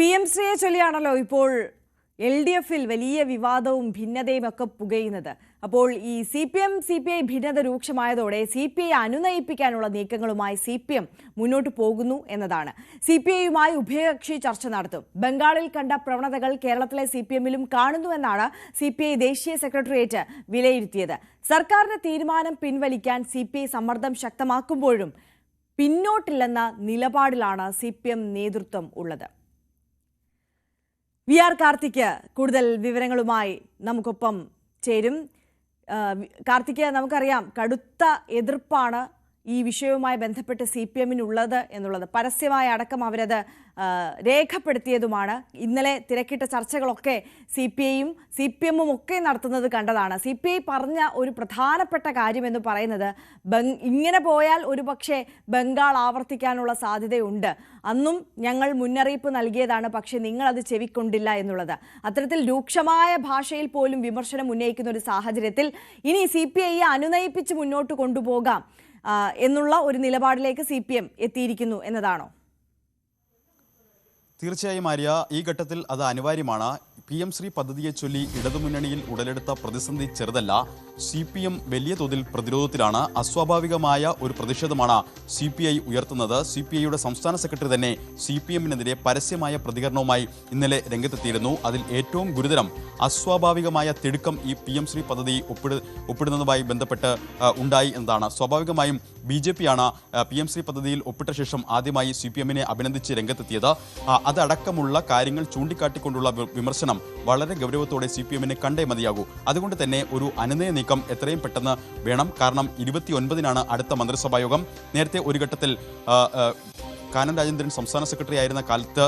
P M ശ്രീയെ ചൊല്ലിയാണല്ലോ ഇപ്പോൾ L D എഫിൽ വലിയ വിവാദവും ഭിന്നതയും ഒക്കെ പുകയുന്നത്. അപ്പോൾ ഈ C P M C P I ഭിന്നത രൂക്ഷമായതോടെ സി പി ഐ അനുനയിപ്പിക്കാനുള്ള നീക്കങ്ങളുമായി സി പി എം മുന്നോട്ട് പോകുന്നു എന്നതാണ്. സി പി ഐയുമായി ഉഭയകക്ഷി ചർച്ച നടത്തും. ബംഗാളിൽ കണ്ട പ്രവണതകൾ കേരളത്തിലെ സി പി എമ്മിലും കാണുന്നുവെന്നാണ് സി പി ഐ ദേശീയ സെക്രട്ടേറിയറ്റ് വിലയിരുത്തിയത്. സർക്കാരിന്റെ തീരുമാനം പിൻവലിക്കാൻ സി പി ഐ സമ്മർദ്ദം ശക്തമാക്കുമ്പോഴും പിന്നോട്ടില്ലെന്ന നിലപാടിലാണ് സി പി എം നേതൃത്വം ഉള്ളത്. വി ആർ കാർത്തിക് കൂടുതൽ വിവരങ്ങളുമായി നമുക്കൊപ്പം ചേരും. കാർത്തിക് നമുക്കറിയാം കടുത്ത എതിർപ്പാണ് ഈ വിഷയവുമായി ബന്ധപ്പെട്ട് സി പി എമ്മിനുള്ളത് എന്നുള്ളത്. പരസ്യമായ അടക്കം അവരത് രേഖപ്പെടുത്തിയതുമാണ്. ഇന്നലെ തിരക്കിട്ട ചർച്ചകളൊക്കെ സി പി ഐയും സി പി എമ്മും ഒക്കെ നടത്തുന്നത് കണ്ടതാണ്. സി പി ഐ പറഞ്ഞ ഒരു പ്രധാനപ്പെട്ട കാര്യമെന്ന് പറയുന്നത് ഇങ്ങനെ പോയാൽ ഒരു പക്ഷേ ബംഗാൾ ആവർത്തിക്കാനുള്ള സാധ്യതയുണ്ട്. അന്നും ഞങ്ങൾ മുന്നറിയിപ്പ് നൽകിയതാണ് പക്ഷേ നിങ്ങളത് ചെവിക്കൊണ്ടില്ല എന്നുള്ളത്. അത്തരത്തിൽ രൂക്ഷമായ ഭാഷയിൽ പോലും വിമർശനം ഉന്നയിക്കുന്ന ഒരു സാഹചര്യത്തിൽ ഇനി സി പി ഐയെ അനുനയിപ്പിച്ച് മുന്നോട്ട് കൊണ്ടുപോകാം. എന്നുള്ള ഒരു നിലപാടിലേക്ക് സി പി എം എത്തിയിരിക്കുന്നു എന്നതാണോ? തീർച്ചയായും ആര്യ ഈ ഘട്ടത്തിൽ അത് അനിവാര്യമാണ്. പി എം ശ്രീ പദ്ധതിയെ ചൊല്ലി ഇടതുമുന്നണിയിൽ ഉടലെടുത്ത പ്രതിസന്ധി ചെറുതല്ല സി പി എം വലിയ തോതിൽ പ്രതിരോധത്തിലാണ് അസ്വാഭാവികമായ ഒരു പ്രതിഷേധമാണ് സി പി ഐ ഉയർത്തുന്നത്. സി പി ഐയുടെ സംസ്ഥാന സെക്രട്ടറി തന്നെ സി പി എമ്മിനെതിരെ പരസ്യമായ പ്രതികരണവുമായി ഇന്നലെ രംഗത്തെത്തിയിരുന്നു. അതിൽ ഏറ്റവും ഗുരുതരം അസ്വാഭാവികമായ തിടുക്കം ഈ പി എം ശ്രീ പദ്ധതി ഒപ്പിട ഒപ്പിടുന്നതുമായി ബന്ധപ്പെട്ട് ഉണ്ടായി എന്നതാണ്. സ്വാഭാവികമായും ബി ജെ പിയാണ് പി എം ശ്രീ പദ്ധതിയിൽ ഒപ്പിട്ട ശേഷം ആദ്യമായി സി പി എമ്മിനെ അഭിനന്ദിച്ച് രംഗത്തെത്തിയത്. അതടക്കമുള്ള കാര്യങ്ങൾ ചൂണ്ടിക്കാട്ടിക്കൊണ്ടുള്ള വിമർശനം വളരെ ഗൗരവത്തോടെ സി പി എമ്മിനെ കണ്ടേ മതിയാകൂ. അതുകൊണ്ട് തന്നെ ഒരു അനുനയ നീക്കം എത്രയും പെട്ടെന്ന് വേണം. കാരണം ഇരുപത്തി ഒൻപതിനാണ് അടുത്ത മന്ത്രിസഭായോഗം നേരത്തെ ഒരു ഘട്ടത്തിൽ കാനം രാജേന്ദ്രൻ സംസ്ഥാന സെക്രട്ടറി ആയിരുന്ന കാലത്ത്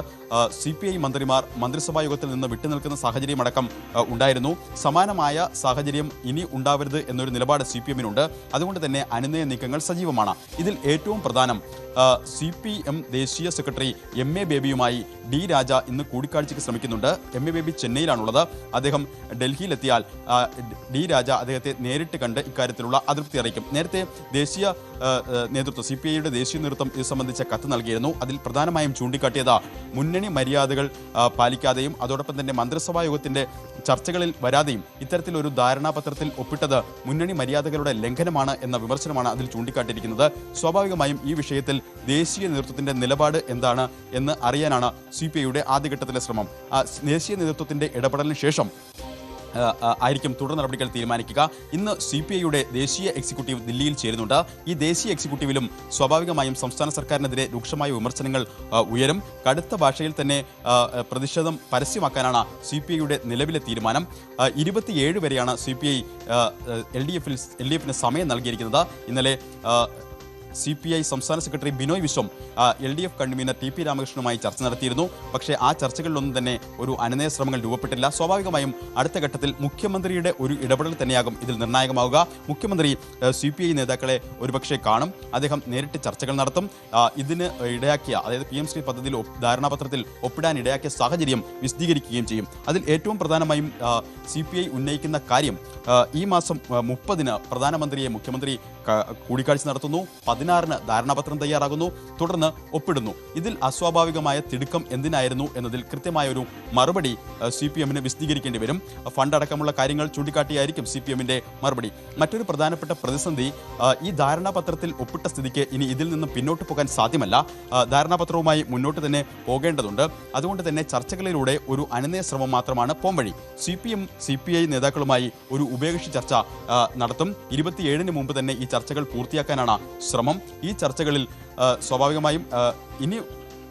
സി പി ഐ മന്ത്രിമാർ മന്ത്രിസഭാ യോഗത്തിൽ നിന്ന് വിട്ടുനിൽക്കുന്ന സാഹചര്യം അടക്കം ഉണ്ടായിരുന്നു. സമാനമായ സാഹചര്യം ഇനി ഉണ്ടാവരുത് എന്നൊരു നിലപാട് സി പി എമ്മിനുണ്ട് അതുകൊണ്ട് തന്നെ അനുനയ നീക്കങ്ങൾ സജീവമാണ്. ഇതിൽ ഏറ്റവും പ്രധാനം സി പി എം ദേശീയ സെക്രട്ടറി എം എ ബേബിയുമായി ഡി രാജ ഇന്ന് കൂടിക്കാഴ്ചയ്ക്ക് ശ്രമിക്കുന്നുണ്ട്. എം എ ബേബി ചെന്നൈയിലാണുള്ളത്. അദ്ദേഹം ഡൽഹിയിലെത്തിയാൽ ഡി രാജ അദ്ദേഹത്തെ നേരിട്ട് കണ്ട് ഇക്കാര്യത്തിലുള്ള അതൃപ്തി അറിയിക്കും. നേരത്തെ ദേശീയ നേതൃത്വം സി പി ഐയുടെ ദേശീയ നേതൃത്വം ഇത് സംബന്ധിച്ച കത്ത് നൽകിയിരുന്നു. അതിൽ പ്രധാനമായും ചൂണ്ടിക്കാട്ടിയത് മുന്നണി മര്യാദകൾ പാലിക്കാതെയും അതോടൊപ്പം തന്നെ മന്ത്രിസഭാ യോഗത്തിന്റെ ചർച്ചകളിൽ വരാതെയും ഇത്തരത്തിലൊരു ധാരണാപത്രത്തിൽ ഒപ്പിട്ടത് മുന്നണി മര്യാദകളുടെ ലംഘനമാണ് എന്ന വിമർശനമാണ് അതിൽ ചൂണ്ടിക്കാട്ടിയിരിക്കുന്നത്. സ്വാഭാവികമായും ഈ വിഷയത്തിൽ ദേശീയ നേതൃത്വത്തിന്റെ നിലപാട് എന്താണ് എന്ന് അറിയാനാണ് സി പി ഐയുടെ ആദ്യഘട്ടത്തിലെ ശ്രമം. ദേശീയ നേതൃത്വത്തിന്റെ ഇടപെടലിന് ശേഷം ആയിരിക്കും തുടർ നടപടികൾ തീരുമാനിക്കുക. ഇന്ന് സി പി ഐയുടെ ദേശീയ എക്സിക്യൂട്ടീവ് ദില്ലിയിൽ ചേരുന്നുണ്ട്. ഈ ദേശീയ എക്സിക്യൂട്ടീവിലും സ്വാഭാവികമായും സംസ്ഥാന സർക്കാരിനെതിരെ രൂക്ഷമായ വിമർശനങ്ങൾ ഉയരും. കടുത്ത ഭാഷയിൽ തന്നെ പ്രതിഷേധം പരസ്യമാക്കാനാണ് സി പി ഐയുടെ നിലവിലെ തീരുമാനം. ഇരുപത്തിയേഴ് വരെയാണ് C P I L D എഫിൽ എൽ ഡി എഫിന് സമയം നൽകിയിരിക്കുന്നത്. ഇന്നലെ സി പി ഐ സംസ്ഥാന secretary Binoy Viswam L D F convener T P രാമകൃഷ്ണനുമായി ചർച്ച നടത്തിയിരുന്നു. പക്ഷേ ആ ചർച്ചകളിലൊന്നും തന്നെ ഒരു അനുനയ ശ്രമങ്ങൾ രൂപപ്പെട്ടില്ല. സ്വാഭാവികമായും അടുത്ത ഘട്ടത്തിൽ മുഖ്യമന്ത്രിയുടെ ഒരു ഇടപെടൽ തന്നെയാകും ഇതിൽ നിർണായകമാവുക. മുഖ്യമന്ത്രി സി പി ഐ നേതാക്കളെ ഒരുപക്ഷെ കാണും. അദ്ദേഹം നേരിട്ട് ചർച്ചകൾ നടത്തും. ഇതിന് ഇടയാക്കിയ അതായത് പി എം ശ്രീ പദ്ധതിയിൽ ധാരണാപത്രത്തിൽ ഒപ്പിടാൻ ഇടയാക്കിയ സാഹചര്യം വിശദീകരിക്കുകയും ചെയ്യും. അതിൽ ഏറ്റവും പ്രധാനമായും സി പി ഐ ഉന്നയിക്കുന്ന കാര്യം ഈ മാസം മുപ്പതിന് പ്രധാനമന്ത്രിയെ മുഖ്യമന്ത്രി കൂടിക്കാഴ്ച നടത്തുന്നു. പതിനാറിന് ധാരണാപത്രം തയ്യാറാകുന്നു. തുടർന്ന് ഒപ്പിടുന്നു. ഇതിൽ അസ്വാഭാവികമായ തിടുക്കം എന്തിനായിരുന്നു എന്നതിൽ കൃത്യമായ ഒരു മറുപടി സി പി എമ്മിന് വിശദീകരിക്കേണ്ടി വരും. ഫണ്ട് അടക്കമുള്ള കാര്യങ്ങൾ ചൂണ്ടിക്കാട്ടിയായിരിക്കും സി പി മറുപടി. മറ്റൊരു പ്രധാനപ്പെട്ട പ്രതിസന്ധി ഈ ധാരണാപത്രത്തിൽ ഒപ്പിട്ട സ്ഥിതിക്ക് ഇനി ഇതിൽ നിന്ന് പിന്നോട്ട് പോകാൻ സാധ്യമല്ല. ധാരണാപത്രവുമായി മുന്നോട്ട് തന്നെ പോകേണ്ടതുണ്ട്. അതുകൊണ്ട് തന്നെ ചർച്ചകളിലൂടെ ഒരു അനുനയ ശ്രമം മാത്രമാണ് പോംവഴി. C P M C P I നേതാക്കളുമായി ഒരു ഉഭയകക്ഷി ചർച്ച നടത്തും. ഇരുപത്തിയേഴിന് മുമ്പ് തന്നെ ഈ ചർച്ചകൾ പൂർത്തിയാക്കാനാണ് ശ്രമം. ഈ ചർച്ചകളിൽ സ്വാഭാവികമായും ഇനി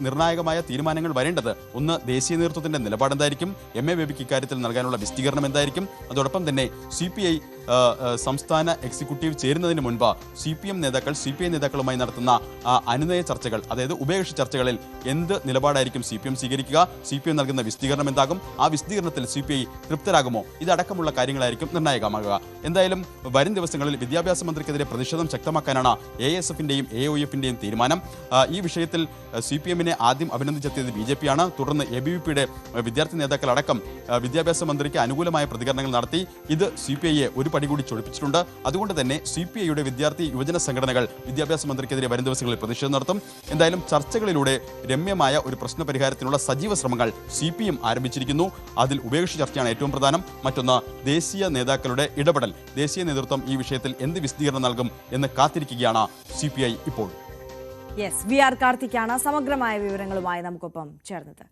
നിർണായകമായ തീരുമാനങ്ങൾ വരേണ്ടത് ഒന്ന് ദേശീയ നേതൃത്വത്തിന്റെ നിലപാടെന്തായിരിക്കും? എം എ ബേബിക്ക് ഇക്കാര്യത്തിൽ നൽകാനുള്ള വിശദീകരണം എന്തായിരിക്കും? അതോടൊപ്പം തന്നെ സി സംസ്ഥാന എക്സിക്യൂട്ടീവ് ചേരുന്നതിന് മുൻപ് സി പി എം നേതാക്കൾ സി പി ഐ നേതാക്കളുമായി നടത്തുന്ന അനുനയ ചർച്ചകൾ അതായത് ഉഭയകക്ഷി ചർച്ചകളിൽ എന്ത് നിലപാടായിരിക്കും സി പി എം സ്വീകരിക്കുക സി പി എം നൽകുന്ന വിശദീകരണം എന്താകും ആ വിശദീകരണത്തിൽ സി പി ഐ തൃപ്തരാകുമോ ഇതടക്കമുള്ള കാര്യങ്ങളായിരിക്കും നിർണായകമാകുക. എന്തായാലും വരും ദിവസങ്ങളിൽ വിദ്യാഭ്യാസ മന്ത്രിക്കെതിരെ പ്രതിഷേധം ശക്തമാക്കാനാണ് എ എസ് എഫിന്റെയും എ ഒ തീരുമാനം. ഈ വിഷയത്തിൽ സി പി എമ്മിനെ ആദ്യം അഭിനന്ദിച്ചെത്തിയത് ബി ജെ പിയാണ്. തുടർന്ന് എ ബി വി പിയുടെ വിദ്യാർത്ഥി നേതാക്കളടക്കം വിദ്യാഭ്യാസ മന്ത്രിക്ക് അനുകൂലമായ പ്രതികരണങ്ങൾ നടത്തി. ഇത് സി പി ഐയെ ഒരു പടി കൂടി ചൊടിപ്പിച്ചിട്ടുണ്ട്. അതുകൊണ്ട് തന്നെ സി പി ഐയുടെ വിദ്യാർത്ഥി യുവജന സംഘടനകൾ വിദ്യാഭ്യാസ മന്ത്രിക്കെതിരെ വരും ദിവസങ്ങളിൽ പ്രതിഷേധം നടത്തും. എന്തായാലും ചർച്ചകളിലൂടെ രമ്യമായ ഒരു പ്രശ്ന പരിഹാരത്തിനുള്ള സജീവ ശ്രമങ്ങൾ സി പി എം ആരംഭിച്ചിരിക്കുന്നു. അതിൽ ഉപേക്ഷിച്ച ചർച്ചയാണ് ഏറ്റവും പ്രധാനം. മറ്റൊന്ന് ദേശീയ നേതാക്കളുടെ ഇടപെടൽ. ദേശീയ നേതൃത്വം ഈ വിഷയത്തിൽ എന്ത് വിശദീകരണം നൽകും എന്ന് കാത്തിരിക്കുകയാണ് സി ഇപ്പോൾ. യെസ് വി ആർ കാർത്തിക്കാണ് സമഗ്രമായ വിവരങ്ങളുമായി നമുക്കൊപ്പം ചേർന്നത്.